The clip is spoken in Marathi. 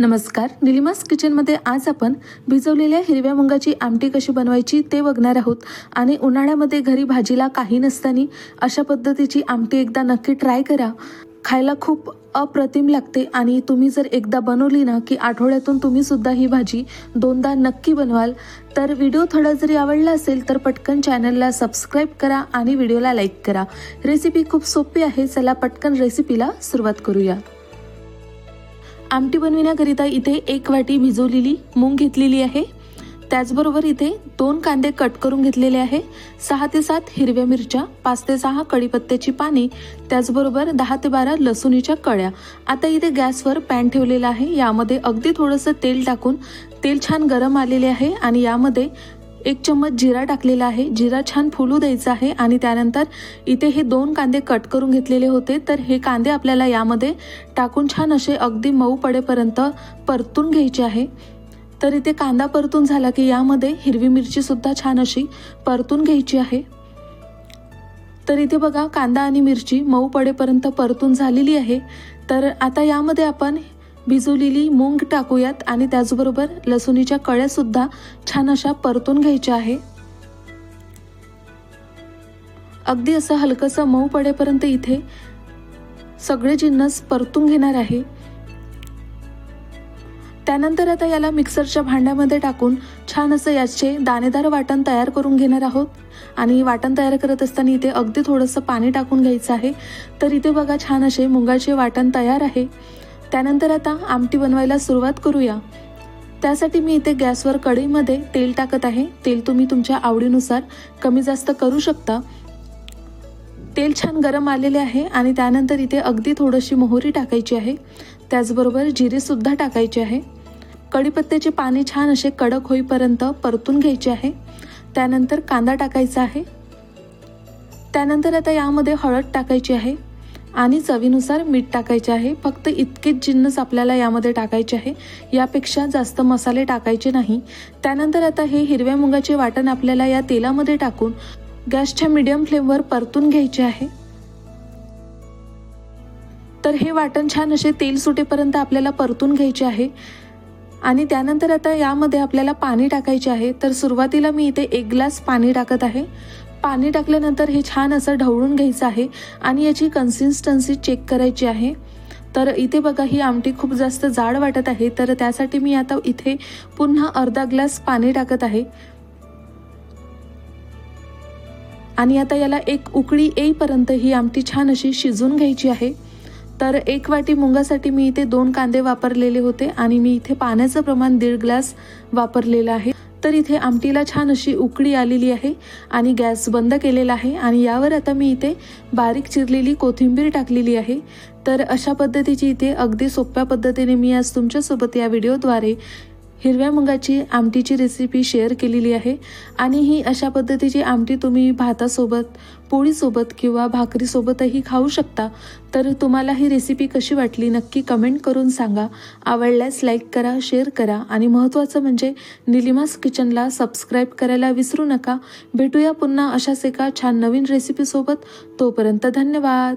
नमस्कार. निलिमास किचनमध्ये आज आपण भिजवलेल्या हिरव्या मुंगाची आमटी कशी बनवायची ते बघणार आहोत आणि उन्हाळ्यामध्ये घरी भाजीला काही नसताना अशा पद्धतीची आमटी एकदा नक्की ट्राय करा. खायला खूप अप्रतिम लागते आणि तुम्ही जर एकदा बनवली ना की आठवड्यातून तुम्ही सुद्धा ही भाजी दोनदा नक्की बनवाल. तर व्हिडिओ थोडा जरी आवडला असेल तर पटकन चॅनलला सबस्क्राईब करा आणि व्हिडिओला लाईक करा. रेसिपी खूप सोपी आहे चला पटकन रेसिपीला सुरुवात करूया. आमटी बनविण्याकरिता इथे एक वाटी भिजवलेली मूग घेतलेली आहे. त्याचबरोबर इथे दोन कांदे कट करून घेतलेले आहे. सहा ते सात हिरव्या मिरच्या पाच ते सहा कढीपत्त्याची पाने त्याचबरोबर दहा ते बारा लसुणीच्या कळ्या. आता इथे गॅसवर पॅन ठेवलेला आहे. यामध्ये अगदी थोडंसं तेल टाकून तेल छान गरम आलेले आहे आणि यामध्ये एक चम्मच जिरा टाकलेला आहे. जिरा छान फुलू द्यायचा आहे आणि त्यानंतर इथे हे दोन कांदे कट करून घेतलेले होते. तर हे कांदे आपल्याला यामध्ये टाकून छान असे अगदी मऊ पडेपर्यंत परतून घ्यायचे आहे. तर इथे कांदा परतून झाला की यामध्ये हिरवी मिरची सुद्धा छान अशी परतून घ्यायची आहे. तर इथे बघा कांदा आणि मिरची मऊ पडेपर्यंत परतून झालेली आहे. तर आता यामध्ये आपण भिजवलेली मूग टाकूयात आणि त्याचबरोबर लसुणीच्या कळ्यासुद्धा छान अशा परतून घ्यायच्या आहे. अगदी असं हलकंसं मऊ पडेपर्यंत इथे सगळे जिन्नस परतून घेणार आहे. त्यानंतर आता याला मिक्सरच्या भांड्यामध्ये टाकून छान असं याचे दाणेदार वाटण तयार करून घेणार आहोत. आणि वाटण तयार करत असताना इथे अगदी थोडंसं पाणी टाकून घ्यायचं आहे. तर इथे बघा छान असे मुगाचे वाटण तयार आहे. त्यानंतर आता आमटी बनवायला सुरुवात करूया. त्यासाठी मी इथे गॅसवर कढईमध्ये तेल टाकत आहे. तेल तुम्ही तुमच्या आवडीनुसार कमी जास्त करू शकता. तेल छान गरम आलेले आहे आणि त्यानंतर इथे अगदी थोडीशी मोहरी टाकायची आहे. त्याचबरोबर जिरेसुद्धा टाकायचे आहे. कढीपत्त्याचे पाणी छान असे कडक होईपर्यंत परतून घ्यायचे आहे. त्यानंतर कांदा टाकायचा आहे. त्यानंतर आता यामध्ये हळद टाकायची आहे. आणि चवीनुसार मीठ टाकायचे आहे. फक्त इतकेच जिन्नस आपल्याला यामध्ये टाकायचे आहे. यापेक्षा जास्त मसाले टाकायचे नाही. त्यानंतर आता हे हिरव्या मुगाचे वाटण आपल्याला या तेलामध्ये टाकून गॅसच्या मीडियम फ्लेमवर परतून घ्यायचे आहे. तर हे वाटण छान असे तेल सुटेपर्यंत आपल्याला परतून घ्यायचे आहे. आणि त्यानंतर आता यामध्ये आपल्याला पाणी टाकायचे आहे. तर सुरुवातीला मी इथे एक ग्लास पाणी टाकत आहे. पाणी टाकल्यानंतर हे छान असं ढवळून घ्यायचं आहे आणि याची कन्सिस्टन्सी चेक करायची आहे. तर इथे बघा ही आमटी खूप जास्त जाड वाटत आहे तर त्यासाठी मी आता इथे पुन्हा अर्धा ग्लास पाणी टाकत आहे. आणि आता याला एक उकळी येईपर्यंत ही आमटी छान अशी शिजून घ्यायची आहे. तर एक वाटी मुंगासाठी मी इथे दोन कांदे वापरलेले होते आणि मी इथे पाण्याचं प्रमाण दीड ग्लास वापरलेलं आहे. तर इथे आमटीला छान अशी उकळी आलेली आहे आणि गॅस बंद केलेला आहे आणि यावर आता मी इथे बारीक चिरलेली कोथिंबीर टाकलेली आहे. तर अशा पद्धतीची इथे अगदी सोप्या पद्धतीने मी आज तुमच्यासोबत या व्हिडिओद्वारे हिरव्या मुगाची आमटीची रेसिपी शेअर केलेली आहे. आणि ही अशा पद्धतीची आमटी तुम्ही भातासोबत पोळीसोबत किंवा भाकरीसोबतही खाऊ शकता. तर तुम्हाला ही रेसिपी कशी वाटली नक्की कमेंट करून सांगा. आवडल्यास लाईक करा शेअर करा आणि महत्त्वाचं म्हणजे निलिमास किचनला सबस्क्राईब करायला विसरू नका. भेटूया पुन्हा अशाच एका छान नवीन रेसिपीसोबत तोपर्यंत धन्यवाद.